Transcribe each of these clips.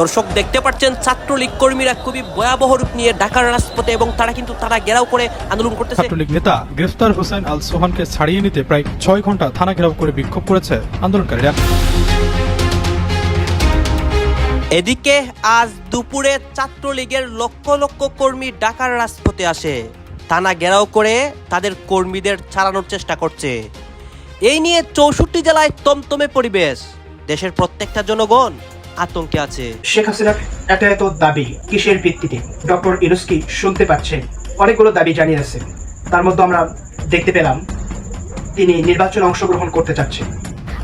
দর্শক দেখতে পাচ্ছেন ছাত্রলীগ কর্মীরা খুবই ভয়াবহ রূপ নিয়ে ঢাকার রাজপথে এবং তারা কিন্তু তারা ঘেরাও করে আন্দোলন করতেছে। ছাত্রলীগ নেতা গ্রেফতার হোসেন আল সোহানকে ছাড়িয়ে নিতে প্রায় ছয় ঘণ্টা থানা ঘেরাও করে বিক্ষোভ করেছে আন্দোলনকারীরা। এদিকে আজ দুপুরে ছাত্রলীগের লক্ষ লক্ষ কর্মী ঢাকার রাজপথে আসে। থানা ঘেরাও করে তাদের কর্মীদের ছাড়ানোর চেষ্টা করছে। এই নিয়ে চৌষট্টি জেলায় তমতমে পরিবেশ। দেশের প্রত্যেকটা জনগণ আতঙ্কে আছে। শেখ হাসিনার এত এত দাবি কিসের ভিত্তিতে? ডক্টর ইরুস্কি শুনতে পাচ্ছেন অনেকগুলো দাবি জানিয়েছে তার মধ্যে আমরা দেখতে পেলাম তিনি নির্বাচনে অংশগ্রহণ করতে চাচ্ছেন।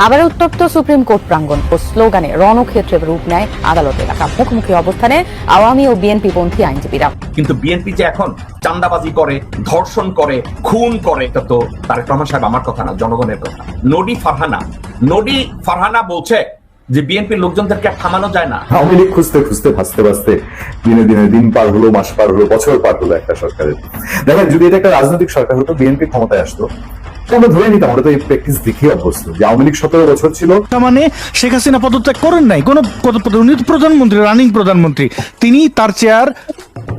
আবার উত্তপ্ত সুপ্রিম কোর্ট প্রাঙ্গণ ও স্লোগানে রণক্ষেত্রে রূপ নেয় আদালত এলাকা। মুখোমুখি অবস্থানে আওয়ামী ও বিএনপি পন্থী আইনজীবীরা। কিন্তু বিএনপি যে এখন চান্দাবাজি করে ধর্ষণ করে খুন করে এটা তো তারেক রহমান সাহেব আমার কথা না জনগণের কথা। নডি ফারহানা নডি ফারহানা বলছে যে বিএনপির লোকজনদেরকে আর থামানো যায় না। আওয়ামী লীগ খুঁজতে খুঁজতে ভাসতে ভাসতে দিনে দিনে দিন পার হলো মাস পার হলো বছর পার হলো একটা সরকারের। দেখেন যদি এটা একটা রাজনৈতিক সরকার হতো বিএনপি ক্ষমতায় আসতো আমরা ধরে নিতাম আমরা তো এই প্র্যাকটিস দেখি অভ্যস্ত যে আওয়ামী লীগ সতেরো বছর ছিল। তার মানে শেখ হাসিনা পদত্যাগ করেন নাই। কোন উনি প্রধানমন্ত্রী রানিং প্রধানমন্ত্রী তিনি তার চেয়ার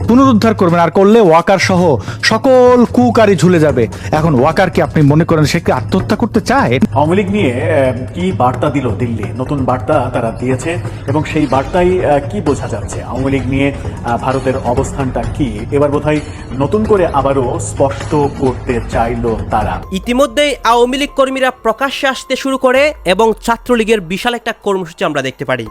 পুনরুদ্ধার করবেন আর করলে ওয়াকার সহ সকল কুকারি ঝুলে যাবে। এখন ওয়াকারকে আপনি মনে করেন সে কি আত্মহত্যা করতে চায়? আওয়ামী লীগ নিয়ে কি বার্তা দিল দিল্লি? নতুন বার্তা তারা দিয়েছে এবং সেই বার্তায় আহ, কি বোঝা যাচ্ছে? আওয়ামী লীগ নিয়ে ভারতের অবস্থানটা কি? এবার বোধহয় নতুন করে আবারও স্পষ্ট করতে চাইলো তারা। ইতিমধ্যেই আওয়ামী লীগ কর্মীরা প্রকাশ্যে আসতে শুরু করে এবং ছাত্রলীগের বিশাল একটা কর্মসূচি আমরা দেখতে পারি।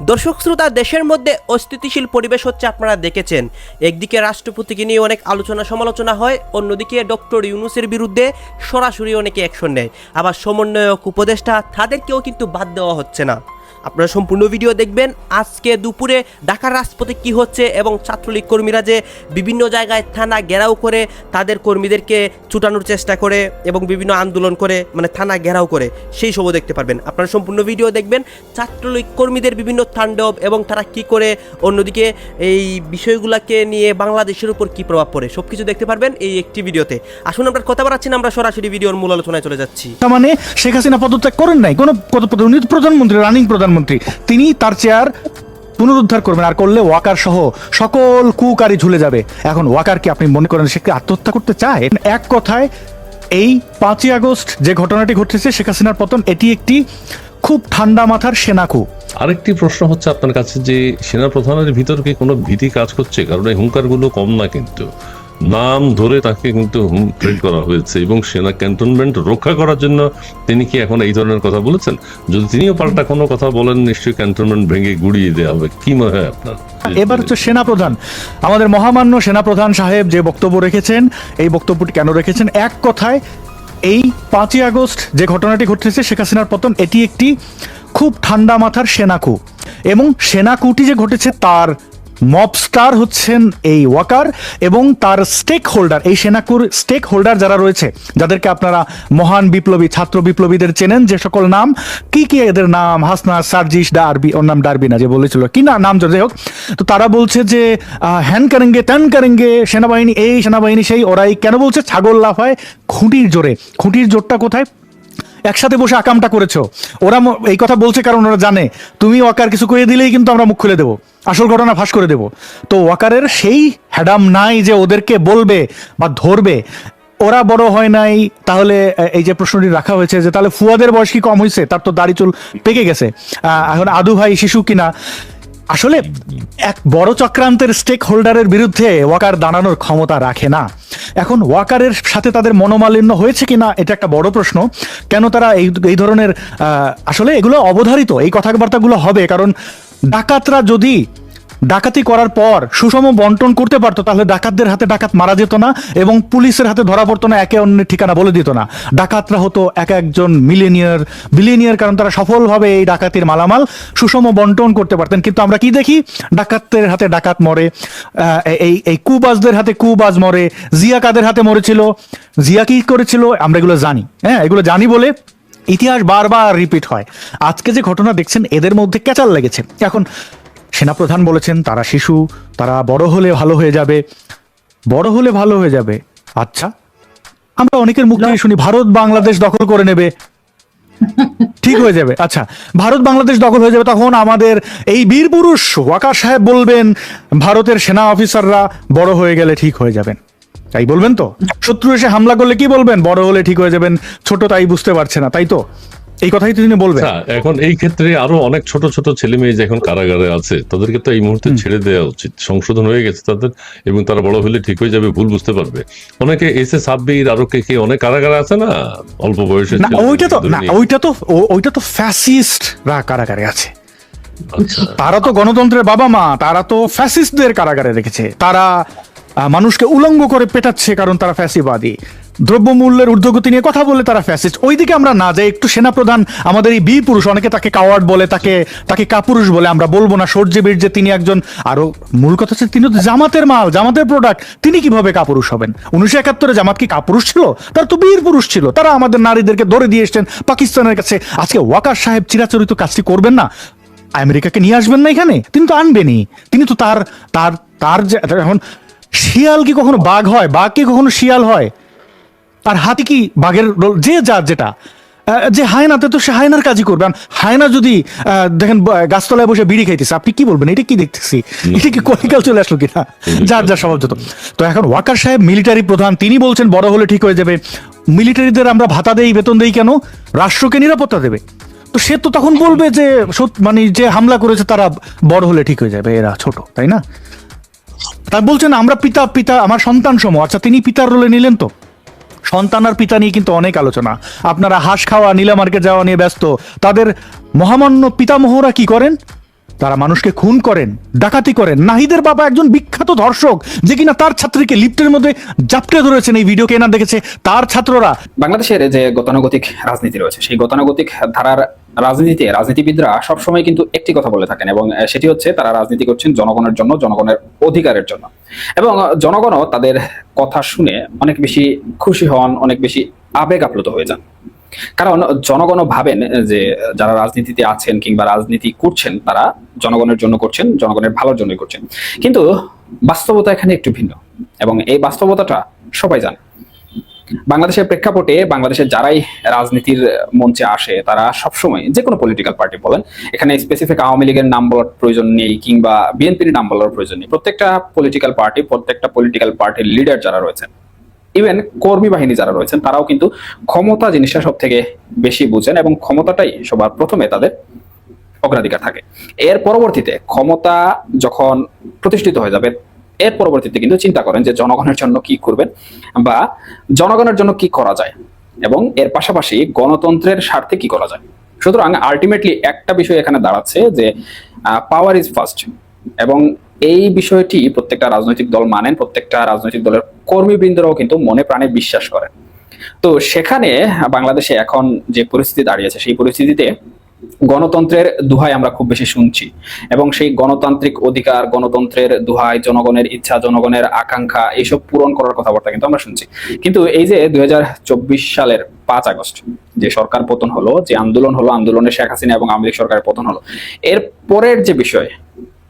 দর্শক শ্রোতা, দেশের মধ্যে অস্থিতিশীল পরিবেশ হচ্ছে আপনারা দেখেছেন। একদিকে রাষ্ট্রপতিকে নিয়ে অনেক আলোচনা সমালোচনা হয়, অন্যদিকে ডক্টর ইউনুসের বিরুদ্ধে সরাসরি অনেকে অ্যাকশন নেয়। আবার সমন্বয়ক, উপদেষ্টা, তাদেরকেও কিন্তু বাদ দেওয়া হচ্ছে না। আপনারা সম্পূর্ণ ভিডিও দেখবেন। আজকে দুপুরে ঢাকার রাজপথে কি হচ্ছে এবং ছাত্রলীগ কর্মীরা যে বিভিন্ন জায়গায় থানা ঘেরাও করে, তাদের কর্মীদেরকে ছুটানোর চেষ্টা করে এবং বিভিন্ন আন্দোলন করে মানে থানা ঘেরাও করে, সেই সবও দেখতে পারবেন। আপনারা সম্পূর্ণ ভিডিও দেখবেন। ছাত্রলীগ কর্মীদের বিভিন্ন তাণ্ডব এবং তারা কি করে, অন্যদিকে এই বিষয়গুলোকে নিয়ে বাংলাদেশের উপর কি প্রভাব পড়ে সব কিছু দেখতে পারবেন এই একটি ভিডিওতে। আসুন আমরা কথা বাড়াচ্ছি না, আমরা সরাসরি ভিডিওর মূল আলোচনায় চলে যাচ্ছি। মানে শেখ হাসিনা পদত্যাগ করেন নাই, কোন পদত্যাগ উনি প্রধানমন্ত্রী রানিং প্রধানমন্ত্রী। তিনি তার চেয়ার পুনরুদ্ধার করবেন আর করলে ওয়াকার সহ সকল কুকারি ঝুলে যাবে। এখন ওয়াকার কি আপনি মনে করেন সে আত্মহত্যা করতে চায়? এক কথায়, এই পাঁচই আগস্ট যে ঘটনাটি ঘটেছে, শেখ হাসিনার পতন, এটি একটি খুব ঠান্ডা মাথার সেনাকু আরেকটি প্রশ্ন হচ্ছে আপনার কাছে যে সেনা প্রধানের ভিতর কি কোনো ভীতি কাজ করছে? কারণ এই হুঙ্কারগুলো কম না কিন্তু। নাম ধরে তাকে কিন্তু হুমকি করা হয়েছে এবং সেনা ক্যান্টনমেন্ট রক্ষা করার জন্য তিনি কি এখন এই ধরনের কথা বলেছেন? যদি তিনিও পাল্টা কোনো কথা বলেন, নিশ্চয়ই ক্যান্টনমেন্ট ভেঙে গুড়িয়ে দেওয়া হবে। কি মনে হয় আপনার? এবার হচ্ছে সেনাপ্রধান। আমাদের মহামান্য সেনাপ্রধান সাহেব যে বক্তব্য রেখেছেন, এই বক্তব্যটি কেন রেখেছেন? এক কথায়, এই পাঁচই আগস্ট যে ঘটনাটি ঘটেছে, শেখ হাসিনার পতন, এটি একটি খুব ঠান্ডা মাথার সেনাকু এবং সেনাকুটি যে ঘটেছে, তার মবস্টার হচ্ছেন এই ওয়াকার এবং তার স্টেক হোল্ডার এই সেনাকুর স্টেক হোল্ডার যারা রয়েছে, যাদেরকে আপনারা মহান বিপ্লবী, ছাত্র বিপ্লবীদের চেনেন যে সকল নাম, কি কি এদের নাম? হাসনা, সার্জিস, ডারবি, ওর নাম ডারবি না, যে বলেছিল। কি না, নাম যাই হোক। তো তারা বলছে যে হ্যান কারেঙ্গে, ত্যান কারেঙ্গে, সেনাবাহিনী এই, সেনাবাহিনী সেই, ওরাই কেন বলছে? ছাগল লাফায়, খুঁটির জোরে। খুঁটির জোরটা কোথায়? একসাথে বসে আকামটা করেছ। ওরা এই কথা বলছে কারণ ওরা জানে। তুমি ওয়াকার কিছু করে দিলেই কিন্তু আমরা মুখ খুলে দেবো। আসল ঘটনা ফাঁস করে দেবো। তো ওয়াকারের সেই হ্যাডাম নাই যে ওদেরকে বলবে বা ধরবে। ওরা বড় হয় নাই। তাহলে এই যে প্রশ্নটি রাখা হয়েছে যে তাহলে ফুয়াদের বয়স কি কম হয়েছে তার তো দাড়ি চুল পেকে গেছে। এখন আদু ভাই শিশু কিনা? আসলে এক বড় চক্রান্তের স্টেক হোল্ডারের বিরুদ্ধে ওয়াকার দাঁড়ানোর ক্ষমতা রাখে না। এখন ওয়াকারের সাথে তাদের মনোমালিন্য হয়েছে কি না এটা একটা বড় প্রশ্ন। কেন তারা এই এই ধরনের আসলে এগুলো অবধারিত, এই কথাবার্তাগুলো হবে? কারণ ডাকাতরা যদি ডাকাতি করার পর সুষম বন্টন করতে পারতো, তাহলে ডাকাতদের হাতে ডাকাত মারা যেত না এবং পুলিশের হাতে ধরা পড়তো না, একে অন্যের ঠিকানা বলে দিত না। ডাকাতরা হতো এক একজন মিলেনিয়ার বিলিনিয়ার কারণ তারা সফলভাবে এই ডাকাতির মালামাল সুষম বন্টন করতে পারতেন। কিন্তু আমরা কি দেখি? ডাকাতদের হাতে ডাকাত মরে এই এই কুবাজদের হাতে কুবাজ মরে, জিয়া কাদের হাতে মরেছিল? জিয়া কি করেছিল? আমরা এগুলো জানি। হ্যাঁ এগুলো জানি বলে ইতিহাস বারবার রিপিট হয়। আজকে যে ঘটনা দেখছেন, এদের মধ্যে ক্যাচাল লেগেছে। এখন সেনাপ্রধান বলেছেন তারা শিশু তারা বড় হলে ভালো হয়ে যাবে। বড় হলে ভালো হয়ে যাবে। আচ্ছা আমরা অনেকের মুখ থেকে শুনি ভারত বাংলাদেশ দখল করে নেবে। ঠিক হয়ে যাবে। আচ্ছা ভারত বাংলাদেশ দখল হয়ে যাবে তখন আমাদের এই বীর পুরুষ ওয়াকার সাহেব বলবেন ভারতের সেনা অফিসাররা বড় হয়ে গেলে ঠিক হয়ে যাবেন। তাই বলবেন তো? শত্রু এসে হামলা করলে কি বলবেন? বড় হলে ঠিক হয়ে যাবেন। ছোট তাই বুঝতে পারছে না তাই তো? এই কথাই তো তিনি বলবেন। আচ্ছা এখন এই ক্ষেত্রে আরও অনেক ছোট ছোট ছেলে মেয়ে যে এখন কারাগারে আছে তাদেরকে তো এই মুহূর্তে ছেড়ে দেওয়া উচিত। সংশোধন হয়ে গেছে তাদের এবং তারা বড় হলে ঠিক হয়ে যাবে ভুল বুঝতে পারবে। অনেকে এস এ সাব্বির আরও কে কে অনেক কারাগারে আছে না? অল্প বয়সে না ওইটা তো না ওইটা তো ওইটা তো ফ্যাসিস্টরা কারাগারে আছে। আচ্ছা। তারা তো গণতন্ত্রের বাবা মা তারা তো ফ্যাসিস্টদের কারাগারে রেখেছে। তারা মানুষকে উলঙ্গ করে পেটাচ্ছে কারণ তারা ফ্যাসিবাদী। দ্রব্যমূল্যের ঊর্ধ্বগতি নিয়ে কথা বলে তারা ফ্যাসিস্ট ওইদিকে আমরা না যাই, একটু সেনাপ্রধান, আমাদের এই বীর পুরুষ, অনেকে তাকে কাওয়ার্ড বলে, তাকে তাকে কাপুরুষ বলে, আমরা বলব না সূর্যে বীর যে তিনি একজন, আরও মূল কথা হচ্ছে তিনি তো জামাতের মাল, জামাতের প্রোডাক্ট তিনি কীভাবে কাপুরুষ হবেন? উনিশশো একাত্তরে জামাত কি কাপুরুষ ছিল? তার তো বীর পুরুষ ছিল। তারা আমাদের নারীদেরকে ধরে দিয়ে এসছেন পাকিস্তানের কাছে। আজকে ওয়াকার সাহেব চিরাচরিত কাজটি করবেন না। আমেরিকাকে নিয়ে আসবেন না এখানে? তিনি তো আনবেনই। তিনি তো তার তার তার যে, এখন শিয়াল কি কখনো বাঘ হয়? বাঘ কি কখনো শিয়াল হয়? আর হাতি কি বাঘের রোল? যে যার যেটা। যে হায়নাতে তো সে হায়নার কাজই করবে। হায়না যদি দেখেন গাছতলায় বসে বিড়ি খাইতেছে, আপনি কি বলবেন? এটা কি দেখতেছি? এটা কি কলিকাল চলে আসলো কিনা? যার যার স্বভাব যত। তো এখন ওয়াকার সাহেব, মিলিটারি প্রধান, তিনি বলছেন, বড় হলে ঠিক হয়ে যাবে। মিলিটারিদের আমরা ভাতা দেই, বেতন দেই কেন? রাষ্ট্রকে নিরাপত্তা দেবে। তো সে তো তখন বলবে যে মানে যে হামলা করেছে, তারা বড় হলে ঠিক হয়ে যাবে, এরা ছোট, তাই না? তা বলছেন, আমরা পিতা পিতা, আমার সন্তান সম আচ্ছা তিনি পিতার রোলে নিলেন তো? সন্তান আর পিতা নিয়ে কিন্তু অনেক আলোচনা। আপনারা হাঁস খাওয়া নীলামার্কে যাওয়া নিয়ে ব্যস্ত। তাদের মহামান্য পিতামহরা কি করেন? তারা মানুষকে খুন করেন, ডাকাতি করেন। নাহিদের বাবা একজন বিখ্যাত ধর্ষক, যে কিনা তার ছাত্রীকে লিফটের মধ্যে জাপটে ধরেছেন। এই ভিডিও কেনা দেখেছে তার ছাত্ররা। বাংলাদেশের যে গতানুগতিক রাজনীতি রয়েছে, সেই গতানুগতিক ধারার রাজনীতিতে, রাজনীতিবিদরা সবসময় কিন্তু একটি কথা বলে থাকেন এবং সেটি হচ্ছে তারা রাজনীতি করছেন জনগণের জন্য, জনগণের অধিকারের জন্য। এবং জনগণও তাদের কথা শুনে অনেক বেশি খুশি হন, অনেক বেশি আবেগ আপ্লুত হয়ে যান। কারণ, জনগণও ভাবেন যে যারা রাজনীতিতে আছেন কিংবা রাজনীতি করছেন, তারা জনগণের জন্য করছেন, জনগণের ভালোর জন্যই করছেন। কিন্তু বাস্তবতা এখানে একটু ভিন্ন এবং এই বাস্তবতাটা সবাই জানে। বাংলাদেশের প্রেক্ষাপটে বাংলাদেশের যারাই রাজনীতির মঞ্চে আসে, তারা সবসময় যে কোনো পলিটিক্যাল পার্টি বলেন, এখানে স্পেসিফিক আওয়ামী লীগের নাম বলার প্রয়োজন নেই কিংবা বিএনপির নাম বলার প্রয়োজন নেই। প্রত্যেকটা পলিটিক্যাল পার্টি প্রত্যেকটা পলিটিক্যাল পার্টির লিডার যারা রয়েছেন ইভেন কর্মী বাহিনী যারা রয়েছেন, তারাও কিন্তু ক্ষমতা জিনিসটা সব থেকে বেশি বুঝেন এবং ক্ষমতাটাই সবার প্রথমে তাদের অগ্রাধিকার থাকে। এর পরবর্তীতে ক্ষমতা যখন প্রতিষ্ঠিত হয়ে যাবে এর পরবর্তীতে কিন্তু চিন্তা করেন যে জনগণের জন্য কি করবেন বা জনগণের জন্য কি করা যায় এবং এর পাশাপাশি গণতন্ত্রের স্বার্থে কি করা যায়। সুতরাং আলটিমেটলি একটা বিষয় এখানে দাঁড়াচ্ছে যে পাওয়ার ইজ ফার্স্ট এবং এই বিষয়টি প্রত্যেকটা রাজনৈতিক দল মানেন, প্রত্যেকটা রাজনৈতিক দলের কর্মীবৃন্দরাও কিন্তু মনে প্রাণে বিশ্বাস করেন। তো সেখানে বাংলাদেশে এখন যে পরিস্থিতি দাঁড়িয়েছে, সেই পরিস্থিতিতে গণতন্ত্রের দুহাই আমরা খুব বেশি শুনছি। এবং সেই গণতান্ত্রিক অধিকার, গণতন্ত্রের দুহাই, জনগণের ইচ্ছা, জনগণের আকাঙ্ক্ষা, এইসব পূরণ করার কথাবার্তা কিন্তু আমরা শুনছি। কিন্তু এই যে দুই হাজার চব্বিশ সালের পাঁচ আগস্ট, যে সরকার পতন হলো, যে আন্দোলন হলো, আন্দোলনে শেখ হাসিনা এবং আওয়ামী লীগ সরকারের পতন হলো, এর পরের যে বিষয়,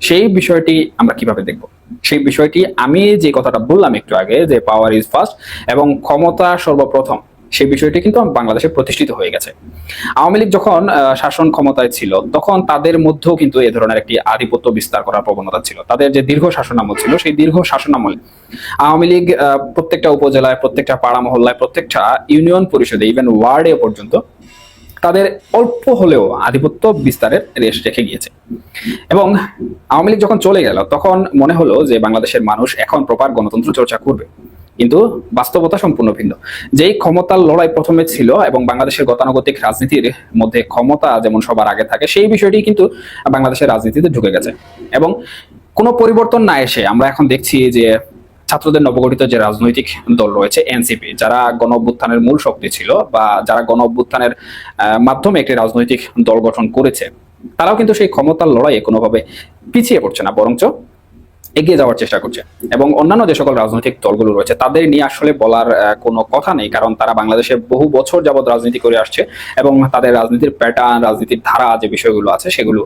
সেই বিষয়টি আমরা কীভাবে দেখব? সেই বিষয়টি আমি যে কথাটা বললাম একটু আগে, যে পাওয়ার ইজ ফার্স্ট এবং ক্ষমতা সর্বপ্রথম সেই বিষয়টি কিন্তু বাংলাদেশে প্রতিষ্ঠিত হয়ে গেছে। আওয়ামী লীগ যখন শাসন ক্ষমতায় ছিল, তখন তাদের মধ্যেও কিন্তু এ ধরনের একটি আধিপত্য বিস্তার করার প্রবণতা ছিল। তাদের যে দীর্ঘ শাসনামল ছিল, সেই দীর্ঘ শাসনামলে আওয়ামী লীগ প্রত্যেকটা উপজেলায়, প্রত্যেকটা পাড়া মহল্লায়, প্রত্যেকটা ইউনিয়ন পরিষদে ইভেন ওয়ার্ডে পর্যন্ত তাদের অল্প হলেও আধিপত্য বিস্তারের রেশ রেখে গিয়েছে। এবং আওয়ামী লীগ যখন চলে গেল, তখন মনে হলো যে বাংলাদেশের মানুষ এখন প্রপার গণতন্ত্র চর্চা করবে। কিন্তু বাস্তবতা সম্পূর্ণ ভিন্ন। যেই ক্ষমতার লড়াই প্রথমে ছিল এবং বাংলাদেশের গতানুগতিক রাজনীতির মধ্যে ক্ষমতা যেমন সবার আগে থাকে, সেই বিষয়টি কিন্তু বাংলাদেশের রাজনীতিতে ঢুকে গেছে। এবং কোনো পরিবর্তন না এসে আমরা এখন দেখছি যে ছাত্রদের নবগঠিত যে রাজনৈতিক দল রয়েছে, এনসিপি, যারা গণ অভ্যুত্থানের মূল শক্তি ছিল বা যারা গণ অভ্যুত্থানের মাধ্যমে একটি রাজনৈতিক দল গঠন করেছে, তারাও কিন্তু সেই ক্ষমতার লড়াইয়ে কোনোভাবে পিছিয়ে পড়ছে না, বরঞ্চ এগিয়ে যাওয়ার চেষ্টা করছে। এবং অন্যান্য যে সকল রাজনৈতিক দলগুলো রয়েছে, তাদের নিয়ে আসলে বলার কোনো কথা নেই। কারণ তারা বাংলাদেশে বহু বছর যাবৎ রাজনীতি করে আসছে এবং তাদের রাজনীতির প্যাটার্ন রাজনীতির ধারা, যে বিষয়গুলো আছে, সেগুলো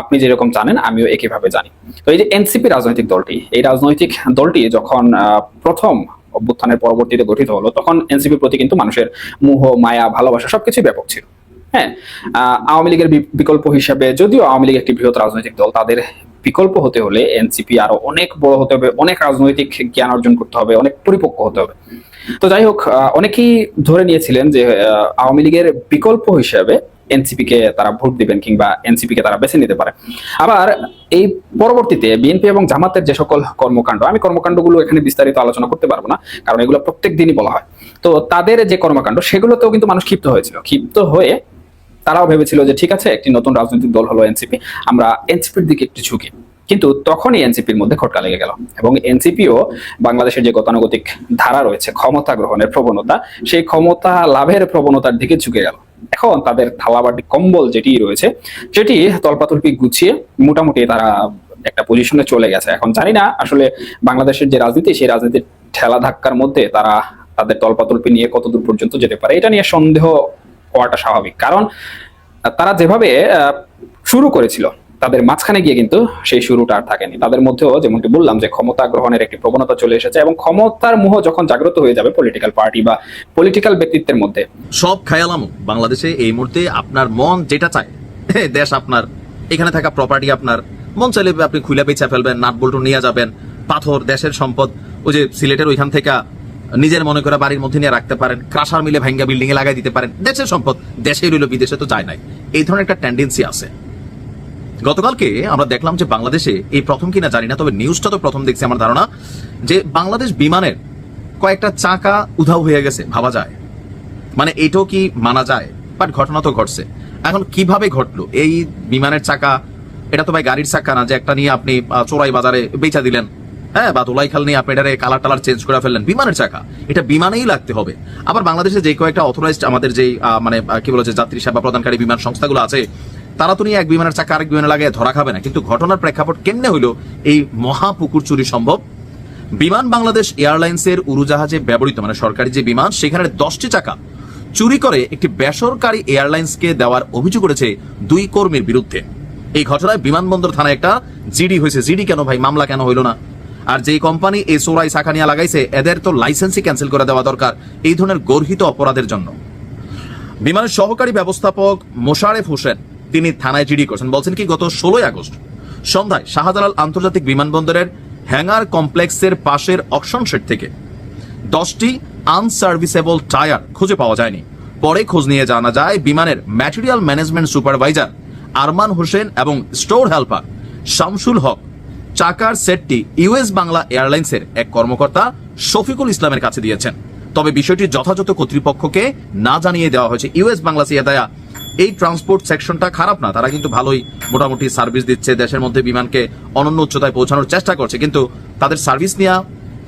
আপনি যেরকম জানেন, আমিও একইভাবে জানি। তো এই যে এনসিপি রাজনৈতিক দলটি, এই রাজনৈতিক দলটি যখন প্রথম অভ্যুত্থানের পরবর্তীতে গঠিত হলো, তখন এনসিপির প্রতি কিন্তু মানুষের মোহ, মায়া, ভালোবাসা সবকিছুই ব্যাপক ছিল। হ্যাঁ আওয়ামী লীগের বিকল্প হিসাবে, যদিও আওয়ামী লীগ একটি বৃহৎ রাজনৈতিক দল, তাদের বিকল্প হতে হলে এনসিপি আরও অনেক বড় হতে হবে, অনেক রাজনৈতিক জ্ঞান অর্জন করতে হবে, অনেক পরিপক্ক হতে হবে। তো যাই হোক অনেকেই ধরে নিয়েছিলেন যে আওয়ামী লীগের বিকল্প হিসাবে এনসিপি কে তারা ভোট দিবেন কিংবা এনসিপি কে তারা বেছে নিতে পারে। আবার এই পরবর্তীতে বিএনপি এবং জামাতের যে সকল কর্মকাণ্ড, আমি কর্মকাণ্ডগুলো এখানে বিস্তারিত আলোচনা করতে পারব না, কারণ এগুলো প্রত্যেক দিনই বলা হয়। তো তাদের যে কর্মকাণ্ড, সেগুলোতেও কিন্তু মানুষ ক্ষিপ্ত হয়েছিল। ক্ষিপ্ত হয়ে তারাও ভেবেছিল যে ঠিক আছে, একটি নতুন রাজনৈতিক দল হলো এনসিপি আমরা এনসিপির দিকে একটু ঝুঁকি। কিন্তু তখনই এনসিপির মধ্যে খটকা লেগে গেল। এবং এনসিপিও বাংলাদেশের যে গতানুগতিক ধারা রয়েছে, ক্ষমতা গ্রহণের প্রবণতা, সেই ক্ষমতা লাভের প্রবণতার দিকে ঝুঁকে গেল। এখন তাদের থালাবাটি কম্বল যেটি রয়েছে, সেটি তলপাতলপি গুছিয়ে মোটামুটি তারা একটা পজিশনে চলে গেছে। এখন জানি না আসলে বাংলাদেশের যে রাজনীতি, সেই রাজনীতির ঠেলা ধাক্কার মধ্যে তারা তাদের তলপাতলপি নিয়ে কতদূর পর্যন্ত যেতে পারে, এটা নিয়ে সন্দেহ হওয়াটা স্বাভাবিক। কারণ তারা যেভাবে শুরু করেছিল, তাদের মাঝখানে গিয়ে কিন্তু সেই শুরুটা আর থাকেনি। তাদের মধ্যেও যেমনটি বললাম যে ক্ষমতা গ্রহণের একটি প্রবণতা চলে এসেছে এবং ক্ষমতার মোহ যখন জাগ্রত হয়ে যাবে পলিটিক্যাল পার্টি বা পলিটিক্যাল ব্যক্তিত্বের মধ্যে। সব খায়ালাম বাংলাদেশে এই মুহূর্তে আপনার মন যেটা চায় দেশ আপনার, এখানে থাকা প্রপার্টি আপনার, মন চাইলে আপনি খুলে বেচা ফেলবেন, নাট বল্টু নিয়ে যাবেন, পাথর, দেশের সম্পদ, ওই যে সিলেটের ওইখান থেকে নিজের মনে করে বাড়ির মধ্যে নিয়ে রাখতে পারেন ক্রাশার মিলে ভাঙ্গা বিল্ডিং এ লাগাই দিতে পারেন। দেশের সম্পদ দেশে রইল, বিদেশে তো যায় নাই। এই ধরনের একটা টেন্ডেন্সি আছে। গতকালকে আমরা দেখলাম যে বাংলাদেশে এই প্রথম কিনা, জানি না, তবে নিউজটা তো প্রথম দেখছি আমার ধারণা, যে বাংলাদেশ বিমানের কয়েকটা চাকা উধাও হয়ে গেছে, ভাবা যায়। মানে এটাও কি মানা যায়? বাট ঘটনা তো ঘটছে। এখন কীভাবে ঘটলো? এই বিমানের চাকা, এটা তো ভাই গাড়ির চাকা না, যে একটা নিয়ে আপনি চোরাই বাজারে বেচা দিলেন। হ্যাঁ বা দোলাই খাল নিয়ে আপনি এটারে কালার টালার চেঞ্জ করে ফেললেন। বিমানের চাকা এটা বিমানেই লাগতে হবে। আবার বাংলাদেশে যে কয়েকটা অথরাইজড আমাদের আহ, মানে কি বলে যে যাত্রী সেবা প্রদানকারী বিমান সংস্থাগুলো আছে তারা তো নিয়ে এক বিমানের চাকা আরেক বিমানে লাগিয়ে ধরা খাবে না। কিন্তু ঘটনার প্রেক্ষাপট কেমনে হইল? এই মহা পুকুর চুরি সম্ভব? বিমান বাংলাদেশ এয়ারলাইন্সের উড়োজাহাজে ব্যবহৃত মানে সরকারি যে বিমান সেখানে দশটি চাকা চুরি করে একটি বেসরকারি এয়ারলাইন্সকে দেওয়ার অভিযোগ করেছে দুই কর্মীর বিরুদ্ধে। এই ঘটনায় বিমানবন্দর থানায় একটা জিডি হয়েছে। জিডি কেন ভাই? মামলা কেন হইল না? আর যে কোম্পানি এই সোরাই শাখা নিয়ে লাগাইছে, এদের তো লাইসেন্সই ক্যান্সেল করে দেওয়া দরকার এই ধরনের গর্হিত অপরাধের জন্য। বিমানের সহকারী ব্যবস্থাপক মোশারেফ হোসেন, তিনি থানায় জিডি করেছেন। বলছেন কি, গত ষোলোই আগস্ট সন্ধ্যায় শাহজালাল আন্তর্জাতিক বিমানবন্দরের হ্যাঙ্গার কমপ্লেক্সের পাশের অকশন শেড থেকে দশটি আনসার্ভিসেবল টায়ার খুঁজে পাওয়া যায়নি। পরে খোঁজ নিয়ে জানা যায়, বিমানের material management supervisor Arman Hossain এবং স্টোর হেল্পার শামসুল হক চাকার সেটটি ইউএস বাংলা এয়ারলাইন্সের এক কর্মকর্তা শফিকুল ইসলামের কাছে দিয়েছেন। তবে বিষয়টি যথাযথ কর্তৃপক্ষকে না জানিয়ে দেওয়া হয়েছে। ইউএস বাংলা সিয়াদায়া, এই ট্রান্সপোর্ট সেকশনটা খারাপ না, তারা কিন্তু ভালোই মোটামুটি সার্ভিস দিচ্ছে, দেশের মধ্যে বিমানকে অনন্য উচ্চতায় পৌঁছানোর চেষ্টা করছে। কিন্তু তাদের সার্ভিস নেওয়া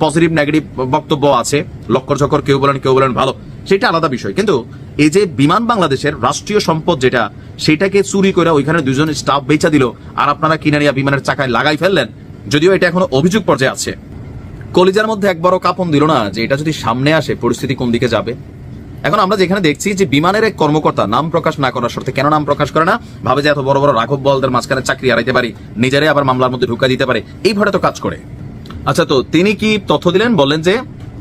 পজিটিভ, নেগেটিভ বক্তব্য আছে। লক্কর ঝক্কর কেউ বলেন কেউ বলেন ভালো। সেটা আলাদা বিষয়। কিন্তু এই যে বিমান বাংলাদেশের রাষ্ট্রীয় সম্পদ যেটা, সেটাকে চুরি করে ওইখানে দুজন স্টাফ বেচা দিল, আর আপনারা কিনে নিয়ে বিমানের চাকায় লাগাই ফেললেন যদিও এটা এখনও অভিযোগ পর্যায়ে আছে। কলিজার মধ্যে একবারও কাপন দিল না যে এটা যদি সামনে আসে, পরিস্থিতি কোন দিকে যাবে? এখন আমরা যেখানে দেখছি যে বিমানের এক কর্মকর্তা নাম প্রকাশ না করার শর্তে কেন নাম প্রকাশ করে না? ভাবে যে এত বড় বড় রাঘব বলদের মাঝখানে চাকরি হারাইতে পারি, নিজেরাই আবার মামলার মধ্যে ঢুকা দিতে পারে, এই এইভাবে তো কাজ করে। আচ্ছা তো তিনি কি তথ্য দিলেন? বললেন যে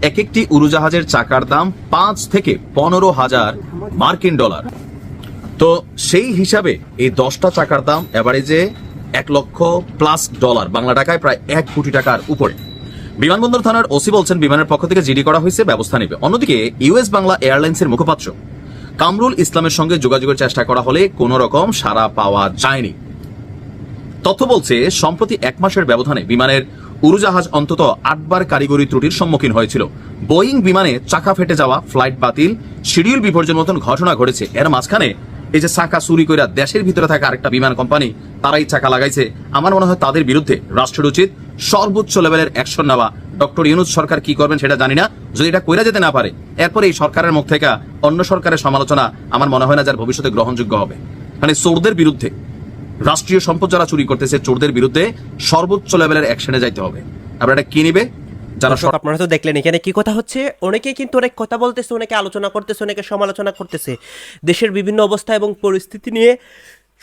এক একটি উড়োজাহাজের চাকার দাম পাঁচ থেকে পনেরো হাজার মার্কিন ডলার। তো সেই হিসাবে এই দশটা চাকার দাম এভারেজে এক লক্ষ প্লাস ডলার বাংলা টাকায় প্রায় এক কোটি টাকার উপরে। বিমানবন্দর থানার ওসি বলছেন, বিমানের পক্ষ থেকে জিডি করা হয়েছে, ব্যবস্থা নেবে। অন্যদিকে ইউএস বাংলা এয়ারলাইন্সের মুখপাত্র কামরুল ইসলামের সঙ্গে যোগাযোগের চেষ্টা করা হলে কোনো রকম সাড়া পাওয়া যায়নি। তথ্য বলছে, সম্প্রতি এক মাসের ব্যবধানে বিমানের উড়োজাহাজ অন্তত আটবার কারিগরি ত্রুটির সম্মুখীন হয়েছিল। বোয়িং বিমানে চাকা ফেটে যাওয়া, ফ্লাইট বাতিল, শিডিউল বিপর্যয়ের মতন ঘটনা ঘটেছে। এর মাঝখানে এই যে চাকা চুরি করে দেশের ভিতরে থাকা আরেকটা বিমান কোম্পানি, তারাই চাকা লাগাইছে। আমার মনে হয় তাদের বিরুদ্ধে রাষ্ট্রের উচিত সর্বোচ্চ লেভেলের অ্যাকশন নেওয়া। ডক্টর ইউনুস সরকার কি করবেন সেটা জানি না। যদি এটা কইরা যেতে না পারে, এরপরে এই সরকারের মুখ থেকে অন্য সরকারের সমালোচনা আমার মনে হয় না যার ভবিষ্যতে গ্রহণযোগ্য হবে। মানে চোরদের বিরুদ্ধে, রাষ্ট্রীয় সম্পদ যারা চুরি করতেছে, চোরদের বিরুদ্ধে সর্বোচ্চ লেভেলের অ্যাকশনে যাইতে হবে। আপনারা এটা কি নিবে? যারা আপনারা তো দেখলেন এখানে কি কথা হচ্ছে? অনেকে কিন্তু অনেক কথা বলতেছে অনেকে আলোচনা করতেছে অনেকে সমালোচনা করতেছে। দেশের বিভিন্ন অবস্থা এবং পরিস্থিতি নিয়ে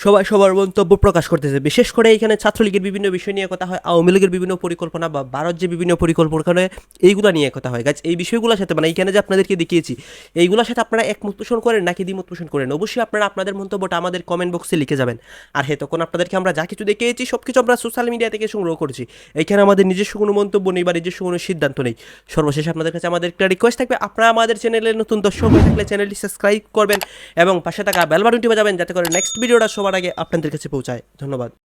সবাই সবার মন্তব্য প্রকাশ করতেছে। বিশেষ করে এখানে ছাত্রলীগের বিভিন্ন বিষয় নিয়ে কথা হয়, আওয়ামী লীগের বিভিন্ন পরিকল্পনা বা ভারত যে বিভিন্ন পরিকল্পনা এইগুলো নিয়ে কথা হয়। গাছ এই বিষয়গুলোর সাথে মানে এইখানে যে আপনাদেরকে দেখিয়েছি, এইগুলোর সাথে আপনারা একমত পোষণ করেন নাকি দ্বিমত পোষণ করেন? অবশ্যই আপনারা আপনাদের মন্তব্যটা আমাদের কমেন্ট বক্সে লিখে যাবেন। আর হে তখন আপনাদেরকে আমরা যা কিছু দেখিয়েছি সব কিছু আমরা সোশ্যাল মিডিয়া থেকে সংগ্রহ করেছি। এখানে আমাদের নিজস্ব কোনো মন্তব্য নেই বা নিজস্ব কোনো সিদ্ধান্ত নেই। সর্বশেষ আপনাদের কাছে আমাদের একটা রিকোয়েস্ট থাকবে, আপনারা আমাদের চ্যানেলের নতুন দর্শক হয়ে থাকলে চ্যানেলটি সাবস্ক্রাইব করবেন এবং পাশে থাকা বেল বাটনটি বাজাবেন, যাতে করে নেক্সট ভিডিওটা সবার আগে আপনাদের কাছে পৌঁছায়। ধন্যবাদ।